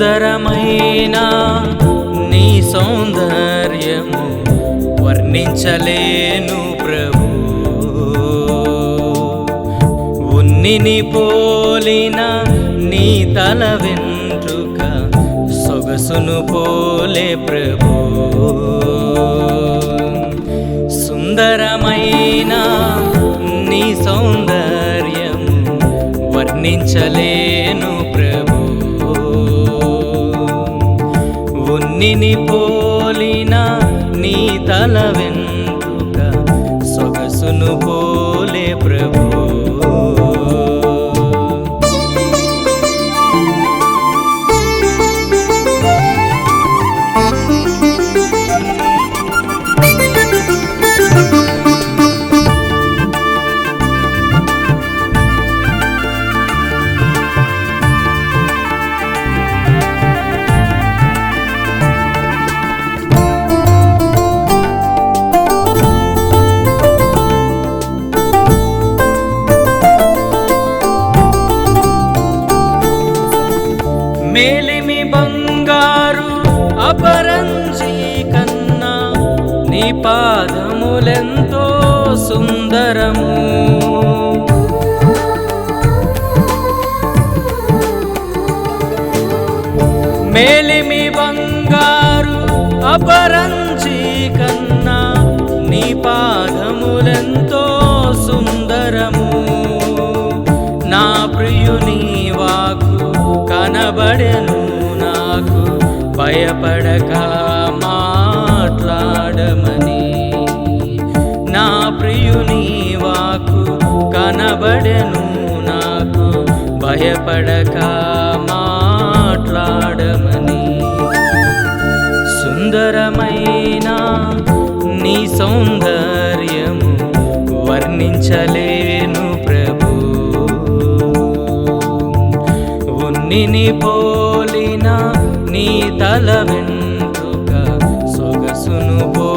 సుందరమైన నీ సౌందర్యము వర్ణించలేను ప్రభు. ఉన్నిని పోలిన నీ తల వెంట్రుక సొగసును పోలే ప్రభు. నిని పోలిన నీ తల వెంట్రుక సొగసును పో అపరంజీ కన్నా నీ పాదములెంతో సుందరము. మేలిమి బంగారు అపరంజీ కన్నా నీ పాదములెంతో సుందరము. నా ప్రియుని వాకు కనబడెను. భయపడక మాట్లాడమని. నా ప్రియుని వాకు కనబడెను నాకు. భయపడక మాట్లాడమని. సుందరమైన నీ సౌందర్యము వర్ణించలేను ప్రభు. ఉన్నిని పోలినా నీ తల వెంటుక సొగసును పో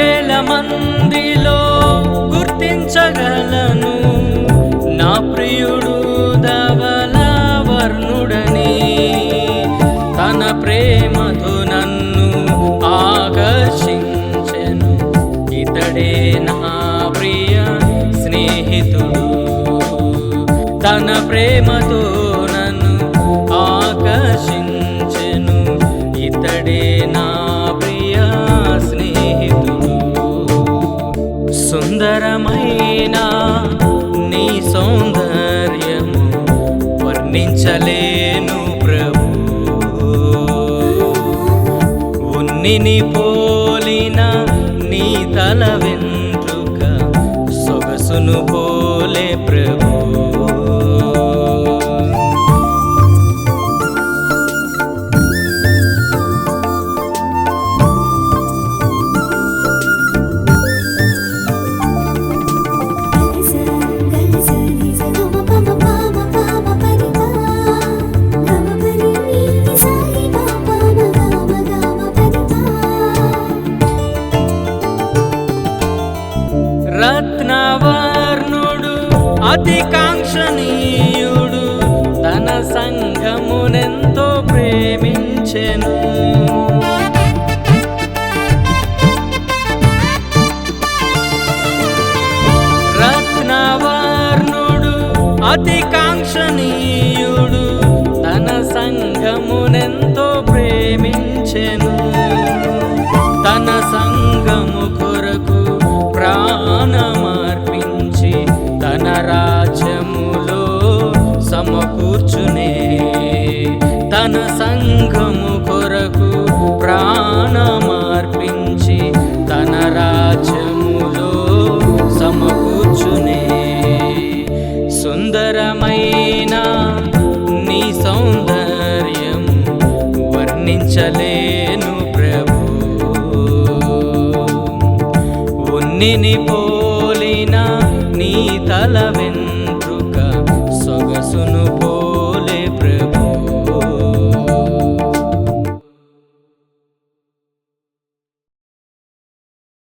వేల మందిలో గుర్తించగలను. నా ప్రియుడు ధవల వర్ణుడని తన ప్రేమతో నన్ను ఆకర్షించెను. ఇతడే నా ప్రియ స్నేహితుడు. తన ప్రేమతో ఉన్నిని పోలిన నీ తల వెంట్రుక సొగసును పోలే ప్రభు. ప్రేమించెను రత్నవర్ణుడు అతి కాంక్షణీయుడు తన సంఘమునెంతో ప్రేమించెను. కొరకు ప్రాణమార్పించి తన రాజ్యములో సమకూర్చునే. సుందరమైన నీ సౌందర్యం వర్ణించలేను ప్రభు. ఉన్నిని పోలిన నీ తల వెన్న